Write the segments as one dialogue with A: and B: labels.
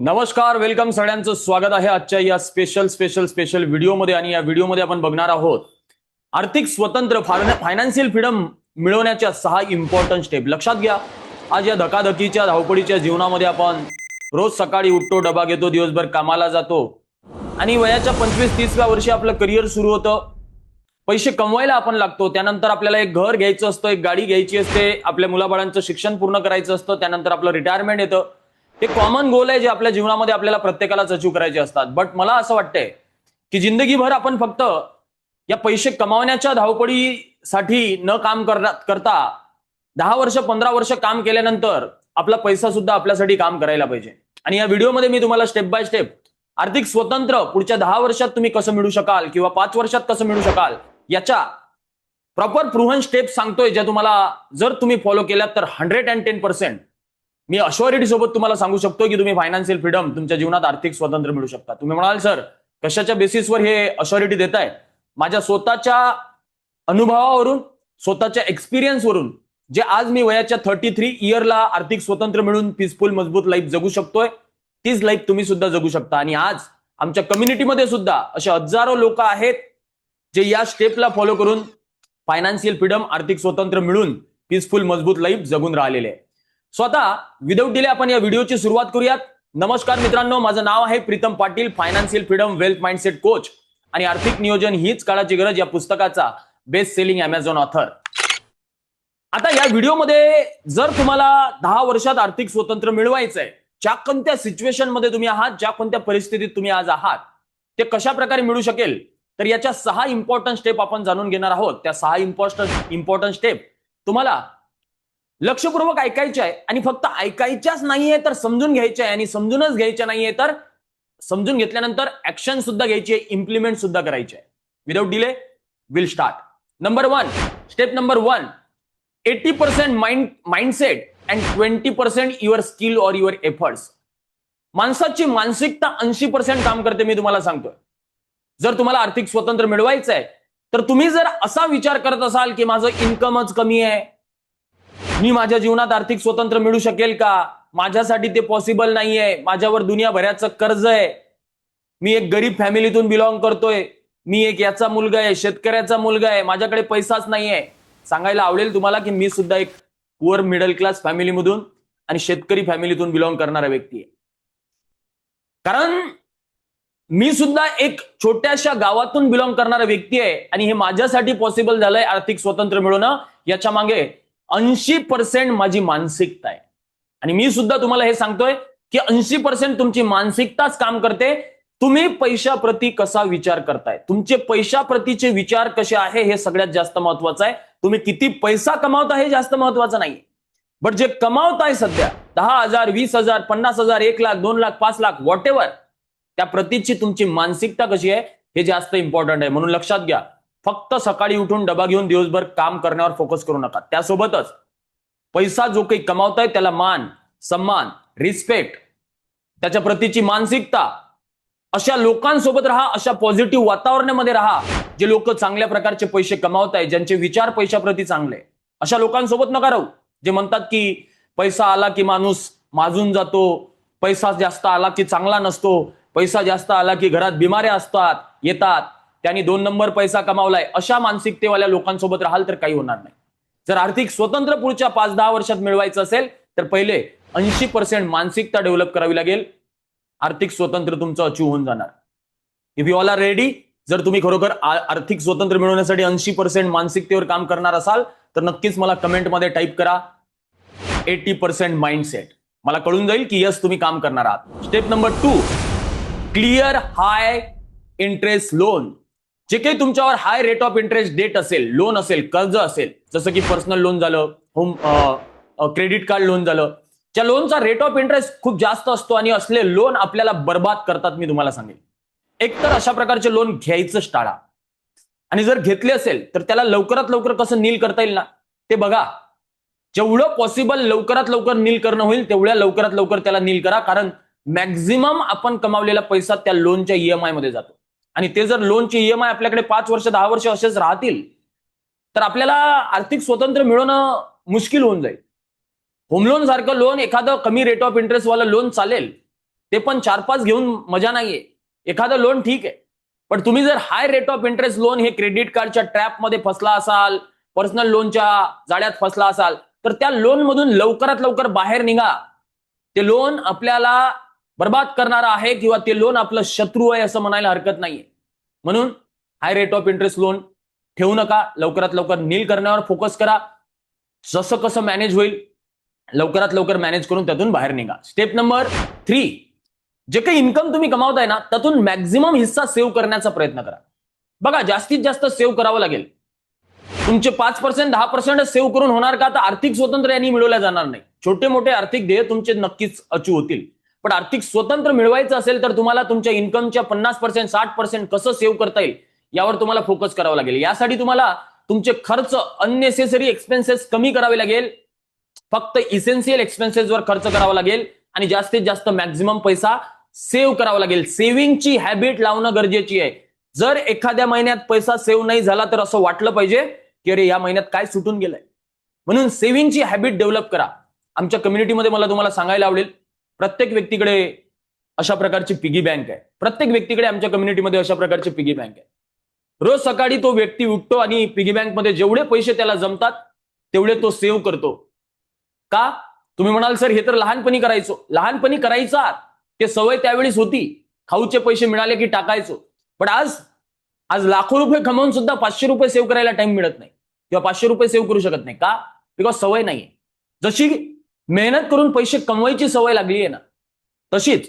A: नमस्कार वेलकम सगळ्यांचं स्वागत आहे आजच्या या स्पेशल स्पेशल स्पेशल व्हिडिओमध्ये आणि या व्हिडिओमध्ये आपण बघणार आहोत आर्थिक स्वतंत्र फायनान्शियल फ्रीडम मिळवण्याच्या सहा इम्पॉर्टंट स्टेप लक्षात घ्या आज या धकाधकीच्या धावपळीच्या जीवनामध्ये आपण रोज सकाळी उठतो डबा घेतो दिवसभर कामाला जातो आणि वयाच्या पंचवीस तीसव्या वर्षी आपलं करिअर सुरू होतं. पैसे कमवायला आपण लागतो त्यानंतर आपल्याला एक घर घ्यायचं असतं एक गाडी घ्यायची असते आपल्या मुलाबाळांचं शिक्षण पूर्ण करायचं असतं त्यानंतर आपलं रिटायरमेंट येतं. हे कॉमन गोल आहे जे आपल्या जीवनामध्ये आपल्याला प्रत्येकालाच अचीव करायचे असतात. बट मला असं वाटतंय की जिंदगीभर आपण फक्त या पैसे कमावण्याच्या धावपळीसाठी न काम करता करता दहा वर्ष पंधरा वर्ष काम केल्यानंतर आपला पैसा सुद्धा आपल्यासाठी काम करायला पाहिजे. आणि या व्हिडिओमध्ये मी तुम्हाला स्टेप बाय स्टेप आर्थिक स्वतंत्र पुढच्या दहा वर्षात तुम्ही कसं मिळू शकाल किंवा पाच वर्षात कसं मिळू शकाल याच्या प्रॉपर प्रूव्हन स्टेप सांगतोय ज्या तुम्हाला जर तुम्ही फॉलो केल्यात तर हंड्रेड अँड टेन पर्सेंट मी अश्युरिटी सोबत तुम्हाला सांगू शकतो की तुम्ही फायनान्शियल फ्रीडम तुमच्या जीवनात आर्थिक स्वातंत्र्य मिळू शकता. तुम्ही म्हणाल सर कशाच्या बेसिसवर हे अश्युरिटी देत आहे माझ्या स्वतःच्या अनुभवावरून स्वतःच्या एक्सपिरियन्सवरून जे आज मी वयाच्या थर्टी थ्री इयरला आर्थिक स्वतंत्र मिळून पीसफुल मजबूत लाईफ जगू शकतोय तीच लाईफ तुम्ही सुद्धा जगू शकता. आणि आज आमच्या कम्युनिटीमध्ये सुद्धा असे हजारो लोक आहेत जे या स्टेपला फॉलो करून फायनान्शियल फ्रीडम आर्थिक स्वतंत्र मिळून पीसफुल मजबूत लाईफ जगून राहिलेले आहे स्वतः विदाऊट डिले आपण या व्हिडिओची सुरुवात करूयात. नमस्कार मित्रांनो माझं नाव आहे Pritam Patil financial freedom wealth mindset coach आणि आर्थिक नियोजन हीच काळाची गरज या पुस्तकाचा बेस्ट सेलिंग अमेझॉन ऑथर आता या व्हिडिओमध्ये जर तुम्हाला दहा वर्षात आर्थिक स्वतंत्र मिळवायचं आहे ज्या कोणत्या सिच्युएशनमध्ये तुम्ही आहात ज्या कोणत्या परिस्थितीत तुम्ही आज आहात ते कशा प्रकारे मिळू शकेल तर याच्या सहा इम्पॉर्टंट स्टेप आपण जाणून घेणार आहोत. त्या सहा इम्पॉर्टंट इम्पॉर्टंट स्टेप तुम्हाला लक्षपूर्वक ऐकायचे आहे आणि फक्त ऐकायच्याच नाहीये तर समजून घ्यायचे आहे आणि समजूनच घ्यायच्या नाहीये तर समजून घेतल्यानंतर ऍक्शन सुद्धा घ्यायची आहे इम्प्लिमेंट सुद्धा करायची आहे. Without delay will start number one step number one eighty percent mind mindset and twenty percent your skill or your efforts माणसाची मानसिकता ऐंशी पर्सेंट काम करते मी तुम्हाला सांगतोय. जर तुम्हाला आर्थिक स्वतंत्र मिळवायचं आहे तर तुम्ही जर असा विचार करत असाल की माझं इन्कमच कमी आहे मी माझ्या जीवनात आर्थिक स्वतंत्र मिळू शकेल का? माझ्यासाठी ते पॉसिबल नाहीये. माझ्यावर दुनियाभराचं कर्ज आहे. मी एक गरीब फॅमिलीतून बिलॉंग करतोय. मी एक याचा मुलगा आहे शेतकऱ्याचा मुलगा आहे. माझ्याकडे पैसाच नाहीये. सांगायला आवडेल तुम्हाला की मी सुद्धा एक पुअर मिडल क्लास फॅमिलीमधून आणि शेतकरी फॅमिलीतून बिलॉंग करणारा व्यक्ती आहे. कारण मी सुद्धा एक छोट्याशा गावातून बिलॉंग करणारा व्यक्ती आहे आणि हे माझ्यासाठी पॉसिबल झालंय आर्थिक स्वतंत्र मिळवणं. याच्या मागे ऐंशी पर्सेंट माझी मानसिकता आहे. आणि मी सुद्धा तुम्हाला हे सांगतोय की ऐंशी पर्सेंट तुमची मानसिकताच काम करते. तुम्ही पैशाप्रती कसा विचार करताय? तुमचे पैशाप्रतीचे विचार कसे आहे हे सगळ्यात जास्त महत्वाचं आहे. तुम्ही किती पैसा कमावता हे जास्त महत्वाचं नाही बट जे कमावताय सध्या दहा हजार वीस हजार पन्नास हजार एक लाख दोन लाख पाच लाख वॉट एव्हर त्या प्रतीची तुमची मानसिकता कशी आहे? हे जास्त इम्पॉर्टंट आहे. म्हणून लक्षात घ्या. फक्त सकाळी उठून डबा घेऊन दिवसभर काम करण्यावर फोकस करू नका. त्यासोबतच पैसा जो काही कमावताय त्याला मान सन्मान रिस्पेक्ट त्याच्या प्रतीची मानसिकता अशा लोकांसोबत राहा अशा पॉझिटिव्ह वातावरणामध्ये राहा जे लोक चांगल्या प्रकारचे पैसे कमावत आहेत ज्यांचे विचार पैशाप्रती चांगले. अशा लोकांसोबत नका राहू जे म्हणतात की पैसा आला की माणूस माजून जातो पैसा जास्त आला की चांगला नसतो पैसा जास्त आला की घरात बिमाऱ्या असतात येतात त्यांनी दोन नंबर पैसा कमावलाय अशा मानसिकतेवाल्या लोकांसोबत राहाल तर काही होणार नाही. जर आर्थिक स्वतंत्र पुढच्या पाच दहा वर्षात मिळवायचं असेल तर पहिले ऐंशी पर्सेंट मानसिकता डेव्हलप करावी लागेल. आर्थिक स्वतंत्र तुमचं अचीव होऊन जाणार. If you all are ready जर तुम्ही खरोखर आर्थिक स्वतंत्र मिळवण्यासाठी ऐंशी पर्सेंट मानसिकतेवर काम करणार असाल तर नक्कीच मला कमेंटमध्ये टाईप करा. एटी पर्सेंट माइंडसेट मला कळून जाईल की यस तुम्ही काम करणार आहात. Step number two clear high interest loan जे काही तुमच्यावर high rate of interest debt असेल लोन असेल कर्ज असेल जसं की पर्सनल लोन झालं होम क्रेडिट कार्ड लोन झालं त्या लोनचा रेट ऑफ इंटरेस्ट खूप जास्त असतो आणि असले लोन आपल्याला बर्बाद करतात मी तुम्हाला सांगेन. एकतर अशा प्रकारचे लोन घ्यायचं टाळा. आणि जर घेतले असेल तर त्याला लवकरात लवकर कसं नील करता येईल ना? ते बघा. जेवढं पॉसिबल लवकरात लवकर नील करणं होईल तेवढ्या लवकरात लवकर त्याला नील करा कारण मॅक्झिमम आपण कमावलेला पैसा त्या लोनच्या ईएमआयमध्ये जातो. आणि ते जर लोनचे ईएमआय आपल्याकडे पाच वर्ष दहा वर्ष असेच राहतील तर आपल्याला आर्थिक स्वतंत्र मिळवणं मुश्किल होऊन जाईल. होम लोन सारखं लोन एखादं कमी रेट ऑफ इंटरेस्ट वाला लोन चालेल ते पण चार पाच घेऊन मजा नाहीये. एखादं लोन ठीक आहे पण तुम्ही जर high rate of interest loan हे क्रेडिट कार्डच्या ट्रॅपमध्ये फसला असाल पर्सनल लोनच्या जाळ्यात फसला असाल तर त्या लोन मधून लवकरात लवकर बाहेर निघा. ते लोन आपल्याला बर्बाद करणारा आहे किंवा ते लोन आपलं शत्रू आहे असं म्हणायला हरकत नाहीये. म्हणून high rate of interest loan ठेवू नका. लवकरात लवकर नील करण्यावर फोकस करा. जसं कसं मॅनेज होईल लवकरात लवकर मॅनेज करून त्यातून बाहेर निघा. स्टेप नंबर थ्री जे काही इन्कम तुम्ही कमावताय ना त्यातून मॅक्झिमम हिस्सा सेव्ह करण्याचा प्रयत्न करा. बघा जास्तीत जास्त सेव्ह करावं लागेल. तुमचे पाच पर्सेंट दहा पर्सेंट सेव्ह करून होणार का? तर आर्थिक स्वातंत्र्य यांनी मिळवल्या जाणार नाही. छोटे मोठे आर्थिक ध्येय तुमचे नक्कीच अचू होतील. पण आर्थिक स्वतंत्र मिळवायचं असेल तर तुम्हाला तुमच्या इन्कमच्या पन्नास पर्सेंट साठ पर्सेंट कसं सेव्ह करता येईल यावर तुम्हाला फोकस करावा लागेल. यासाठी तुम्हाला तुमचे खर्च अननेसेसरी एक्सपेन्सेस कमी करावे लागेल. फक्त इसेन्शियल एक्सपेन्सेसवर खर्च करावा लागेल आणि जास्तीत जास्त मॅक्झिमम पैसा सेव्ह करावा लागेल. सेव्हिंगची हॅबिट लावणं गरजेची आहे. जर एखाद्या महिन्यात पैसा सेव्ह नाही झाला तर असं वाटलं पाहिजे की अरे या महिन्यात काय सुटून गेलंय. म्हणून सेव्हिंगची हॅबिट डेव्हलप करा. आमच्या कम्युनिटीमध्ये मला तुम्हाला सांगायला आवडेल. प्रत्येक व्यक्तीकडे अशा प्रकारची पिगी बँक आहे. प्रत्येक व्यक्तीकडे आमच्या कम्युनिटीमध्ये अशा प्रकारची पिगी बँक आहे. रोज सकाळी तो व्यक्ती उठतो आणि पिगी बँकमध्ये जेवढे पैसे त्याला जमतात तेवढे तो सेव्ह करतो. का? तुम्ही म्हणाल सर हे तर लहानपणी करायचो. लहानपणी करायचा. ते सवय त्यावेळेस होती. खाऊचे पैसे मिळाले की टाकायचो. पण आज आज लाखो रुपये कमावून सुद्धा पाचशे रुपये सेव्ह करायला टाइम मिळत नाही. किंवा पाचशे रुपये सेव्ह करू शकत नाही. का? बिकॉज सवय नाहीये. जशी मेहनत करून पैसे कमवायची सवय लागली आहे ना. तशीच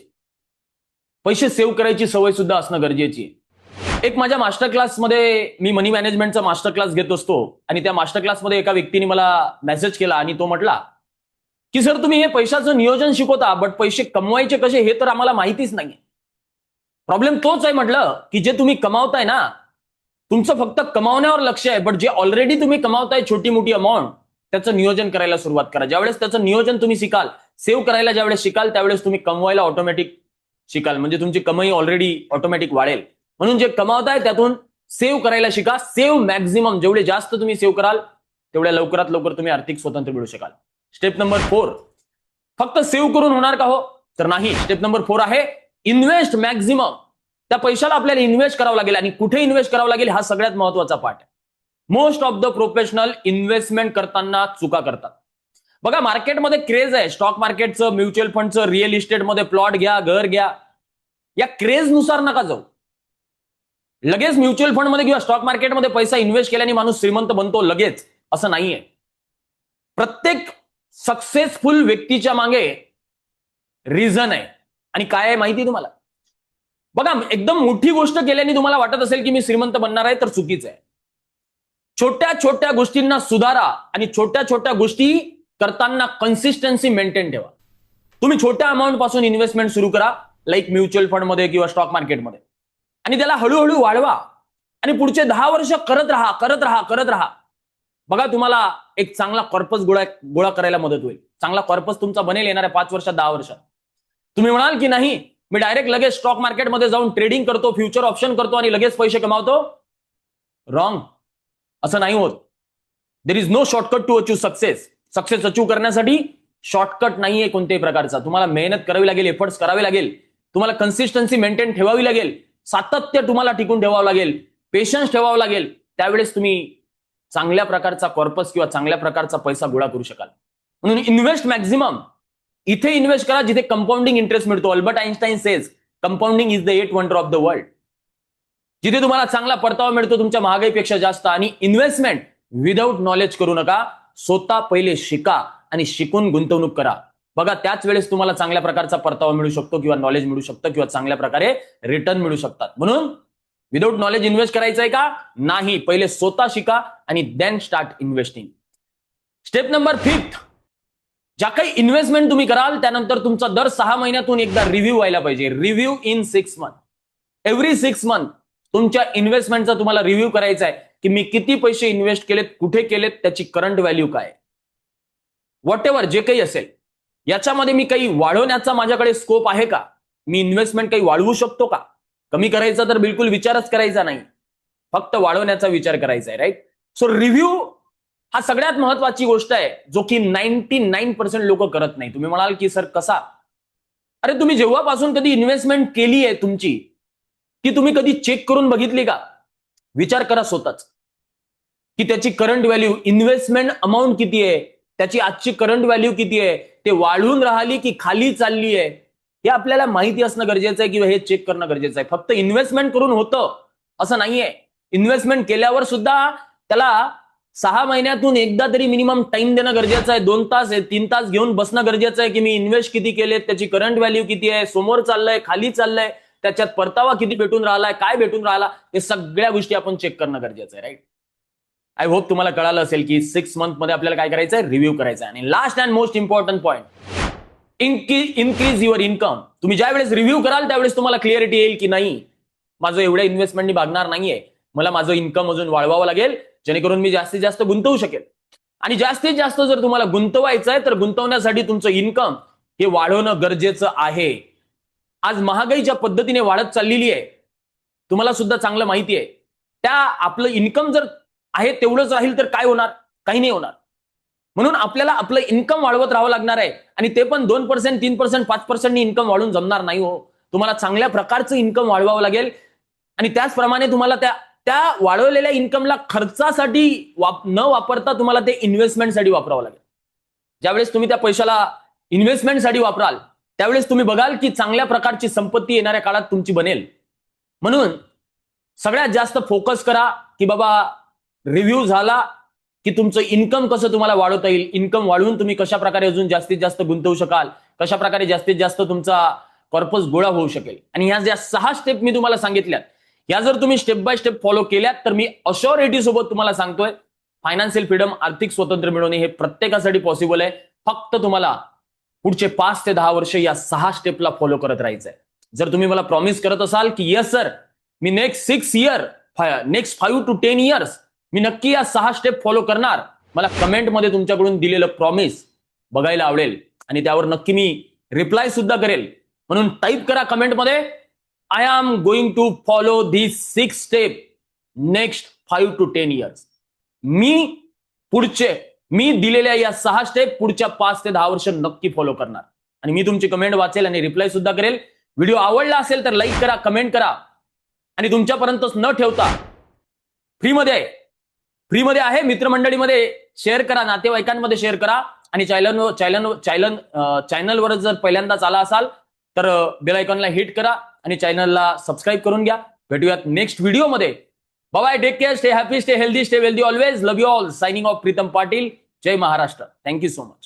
A: पैसे सेव्ह करायची सवय सुद्धा असणं गरजेची आहे. एक माझ्या मास्टर क्लासमध्ये मी मनी मॅनेजमेंटचा मास्टर क्लास घेत असतो आणि त्या मास्टर क्लासमध्ये एका व्यक्तीने मला मेसेज केला आणि तो म्हटला की सर तुम्ही हे पैशाचं नियोजन शिकवता बट पैसे कमवायचे कसे हे तर आम्हाला माहितीच नाही प्रॉब्लेम तोच आहे म्हटलं की जे तुम्ही कमावताय ना तुमचं फक्त कमावण्यावर लक्ष आहे बट जे ऑलरेडी तुम्ही कमावताय छोटी मोठी अमाऊंट त्याचं नियोजन करायला सुरुवात करा. ज्यावेळेस त्याचं नियोजन तुम्ही शिकाल सेव्ह करायला ज्यावेळेस शिकाल त्यावेळेस तुम्ही कमवायला ऑटोमॅटिक शिकाल. म्हणजे तुमची कमाई ऑलरेडी ऑटोमॅटिक वाढेल. म्हणून जे कमावताय त्यातून सेव्ह करायला शिका. सेव्ह मॅक्झिमम जेवढे जास्त तुम्ही सेव्ह कराल तेवढ्या लवकरात लवकर तुम्ही आर्थिक स्वतंत्र मिळू शकाल. स्टेप नंबर फोर फक्त सेव्ह करून होणार का हो? तर नाही. स्टेप नंबर फोर आहे इन्व्हेस्ट मॅक्झिमम त्या पैशाला आपल्याला इन्व्हेस्ट करावं लागेल आणि कुठे इन्व्हेस्ट करावं लागेल हा सगळ्यात महत्त्वाचा पार्ट आहे. Most of the professional investment करताना चुका करतात. बघा मार्केटमध्ये क्रेज आहे. स्टॉक मार्केटचं म्युच्युअल फंडचं रिअल इस्टेटमध्ये प्लॉट घ्या घर घ्या. या क्रेजनुसार नका जाऊ. लगेच म्युच्युअल फंडमध्ये किंवा स्टॉक मार्केटमध्ये पैसा इन्व्हेस्ट केल्याने माणूस श्रीमंत बनतो लगेच. असं नाहीये. प्रत्येक सक्सेसफुल व्यक्तीच्या मागे रिझन आहे. आणि काय आहे माहिती तुम्हाला? बघा एकदम मोठी गोष्ट केल्याने तुम्हाला वाटत असेल की मी श्रीमंत बनणार आहे तर चुकीचं आहे. छोट्या छोट्या गोष्टींना सुधारा आणि छोट्या छोट्या गोष्टी करताना कन्सिस्टन्सी मेंटेन ठेवा. तुम्ही छोट्या अमाऊंटपासून इन्व्हेस्टमेंट सुरू करा लाईक म्युच्युअल फंडमध्ये किंवा स्टॉक मार्केटमध्ये आणि त्याला हळूहळू वाढवा. आणि पुढचे दहा वर्ष करत राहा करत राहा करत राहा. बघा तुम्हाला एक चांगला कॉर्पस गोळा गोळा करायला मदत होईल. चांगला कॉर्पस तुमचा बनेल येणाऱ्या पाच वर्षात दहा वर्षात. तुम्ही म्हणाल की नाही मी डायरेक्ट लगेच स्टॉक मार्केटमध्ये जाऊन ट्रेडिंग करतो फ्युचर ऑप्शन करतो आणि लगेच पैसे कमावतो? रॉंग असं नाही होत. There is no shortcut to achieve success success achieve करण्यासाठी शॉर्टकट नाहीये कोणत्याही प्रकारचा. तुम्हाला मेहनत करावी लागेल एफर्ट्स करावे लागेल. तुम्हाला कन्सिस्टन्सी मेंटेन ठेवावी लागेल. सातत्य तुम्हाला टिकून ठेवावं लागेल. पेशन्स ठेवावं लागेल. त्यावेळेस तुम्ही चांगल्या प्रकारचा कॉर्पस किंवा चांगल्या प्रकारचा पैसा गोळा करू शकाल. म्हणून इन्व्हेस्ट मॅक्झिमम इथे इन्व्हेस्ट करा जिथे कंपाऊंडिंग इंटरेस्ट मिळतो. Albert Einstein says compounding is the eight wonder of the world जिथे तुम्हाला चांगला परतावा मिळतो तुमच्या महागाईपेक्षा जास्त आणि इन्व्हेस्टमेंट विदाऊट नॉलेज करू नका. स्वतः पहिले शिका आणि शिकून गुंतवणूक करा. बघा त्याच वेळेस तुम्हाला चांगल्या प्रकारचा परतावा मिळू शकतो किंवा नॉलेज मिळू शकतं किंवा चांगल्या प्रकारे रिटर्न मिळू शकतात. म्हणून विदाऊट नॉलेज इन्व्हेस्ट करायचं आहे का? नाही. पहिले स्वतः शिका आणि then start investing step number fifth ज्या काही इन्व्हेस्टमेंट तुम्ही कराल त्यानंतर तुमचा दर सहा महिन्यातून एकदा रिव्ह्यू व्हायला पाहिजे. Review in six month every six month तुमच्या इन्व्हेस्टमेंटचा तुम्हाला रिव्ह्यू करायचा आहे की मी किती पैसे इन्व्हेस्ट केलेत कुठे केलेत त्याची करंट व्हॅल्यू काय? वॉट एव्हर जे काही असेल. याच्यामध्ये मी काही वाढवण्याचा माझ्याकडे स्कोप आहे का? मी इन्व्हेस्टमेंट काही वाढवू शकतो का? कमी करायचा तर बिलकुल विचारच करायचा नाही. फक्त वाढवण्याचा विचार करायचा आहे राईट सो रिव्ह्यू हा सगळ्यात महत्वाची गोष्ट आहे जो की नाईन्टी नाईन पर्सेंट लोक करत नाही. तुम्ही म्हणाल की सर कसा? अरे तुम्ही जेव्हापासून कधी इन्व्हेस्टमेंट केली आहे तुमची की तुम्ही कधी चेक करून बघितली का? विचार करा स्वतःच. की त्याची करंट व्हॅल्यू इन्व्हेस्टमेंट अमाऊंट किती आहे? त्याची आजची करंट व्हॅल्यू किती आहे? ते वाढून राहिली की खाली चालली आहे? हे आपल्याला माहिती असणं गरजेचं आहे किंवा हे चेक करणं गरजेचं आहे. फक्त इन्व्हेस्टमेंट करून होतं असं नाहीये. इन्व्हेस्टमेंट केल्यावर सुद्धा त्याला सहा महिन्यातून एकदा तरी मिनिमम टाइम देणं गरजेचं आहे. दोन तास आहे तीन तास घेऊन बसणं गरजेचं आहे की मी इन्व्हेस्ट किती केले त्याची करंट व्हॅल्यू किती आहे? समोर चाललंय खाली चाललंय? त्याच्यात परतावा किती भेटून राहिला काय भेटून राहिला हे सगळ्या गोष्टी आपण चेक करणं गरजेचं आहे राईट आय होप तुम्हाला कळालं असेल की सिक्स मंथमध्ये आपल्याला काय करायचं आहे रिव्ह्यू करायचा आहे आणि last and most important point increase your income तुम्ही ज्या वेळेस रिव्ह्यू कराल त्यावेळेस तुम्हाला क्लिअरिटी येईल की नाही माझं एवढ्या इन्व्हेस्टमेंटनी भागणार नाहीये. मला माझं इन्कम अजून वाढवावं लागेल जेणेकरून मी जास्तीत जास्त गुंतवू शकेल. आणि जास्तीत जास्त जर तुम्हाला गुंतवायचं आहे तर गुंतवण्यासाठी तुमचं इन्कम हे वाढवणं गरजेचं आहे. आज महागाईच्या पद्धतीने वाढत चाललेली आहे तुम्हाला सुद्धा चांगलं माहिती आहे. त्या आपलं इन्कम जर आहे तेवढंच राहील तर काय होणार? काही नाही होणार. म्हणून आपल्याला आपलं इन्कम वाढवत राहावं लागणार आहे आणि ते पण दोन पर्सेंट तीन पर्सेंट पाच पर्सेंटनी इन्कम वाढून जमणार नाही हो. तुम्हाला चांगल्या प्रकारचं इन्कम वाढवावं लागेल आणि त्याचप्रमाणे तुम्हाला त्या त्या वाढवलेल्या इन्कमला खर्चासाठी वाप न वापरता तुम्हाला ते इन्व्हेस्टमेंटसाठी वापरावं लागेल. ज्यावेळेस तुम्ही त्या पैशाला इन्व्हेस्टमेंटसाठी वापराल त्यावेळेस तुम्ही बघाल की चांगल्या प्रकारची संपत्ती येणाऱ्या काळात तुमची बनेल. म्हणून सगळ्यात जास्त फोकस करा की बाबा रिव्ह्यू झाला की तुमचं इन्कम कसं तुम्हाला वाढवता येईल. इन्कम वाढवून तुम्ही कशा प्रकारे अजून जास्तीत जास्त गुंतवू शकाल? कशा प्रकारे जास्तीत जास्त तुमचा कॉर्पस गोळा होऊ शकेल? आणि ह्या ज्या सहा स्टेप मी तुम्हाला सांगितल्यात या जर तुम्ही स्टेप बाय स्टेप फॉलो केल्यात तर मी अशोरिटी सोबत तुम्हाला सांगतोय फायनान्शियल फ्रीडम आर्थिक स्वातंत्र्य मिळवणे हे प्रत्येकासाठी पॉसिबल आहे. फक्त तुम्हाला पुढचे पाच ते दहा वर्ष या सहा स्टेपला फॉलो करत राहायचंय. जर तुम्ही मला प्रॉमिस करत असाल की yes sir me next six year next five to ten years मी नक्की या सहा स्टेप फॉलो करणार. मला कमेंटमध्ये तुमच्याकडून दिलेलं प्रॉमिस बघायला आवडेल. आणि त्यावर नक्की मी रिप्लाय सुद्धा करेल. म्हणून टाईप करा कमेंटमध्ये I am going to follow the six step next five to ten years मी पुढचे मी दिलेल्या या सहा स्टेप पुढच्या पाच ते दहा वर्ष नक्की फॉलो करणार. आणि मी तुमची कमेंट वाचेल आणि रिप्लाय सुद्धा करेल. व्हिडिओ आवडला असेल तर लाईक करा कमेंट करा. आणि तुमच्यापर्यंतच न ठेवता फ्रीमध्ये आहे फ्रीमध्ये आहे. मित्रमंडळीमध्ये शेअर करा नातेवाईकांमध्ये शेअर करा. आणि चॅनल चॅनल चॅनल चॅनलवर जर पहिल्यांदाच आला असाल तर बेलायकॉनला हिट करा. आणि चॅनलला सबस्क्राईब करून घ्या. भेटूयात नेक्स्ट व्हिडिओमध्ये bye take care stay happy stay healthy stay wealthy always love you all signing off Pritam Patil Jai Maharashtra thank you so much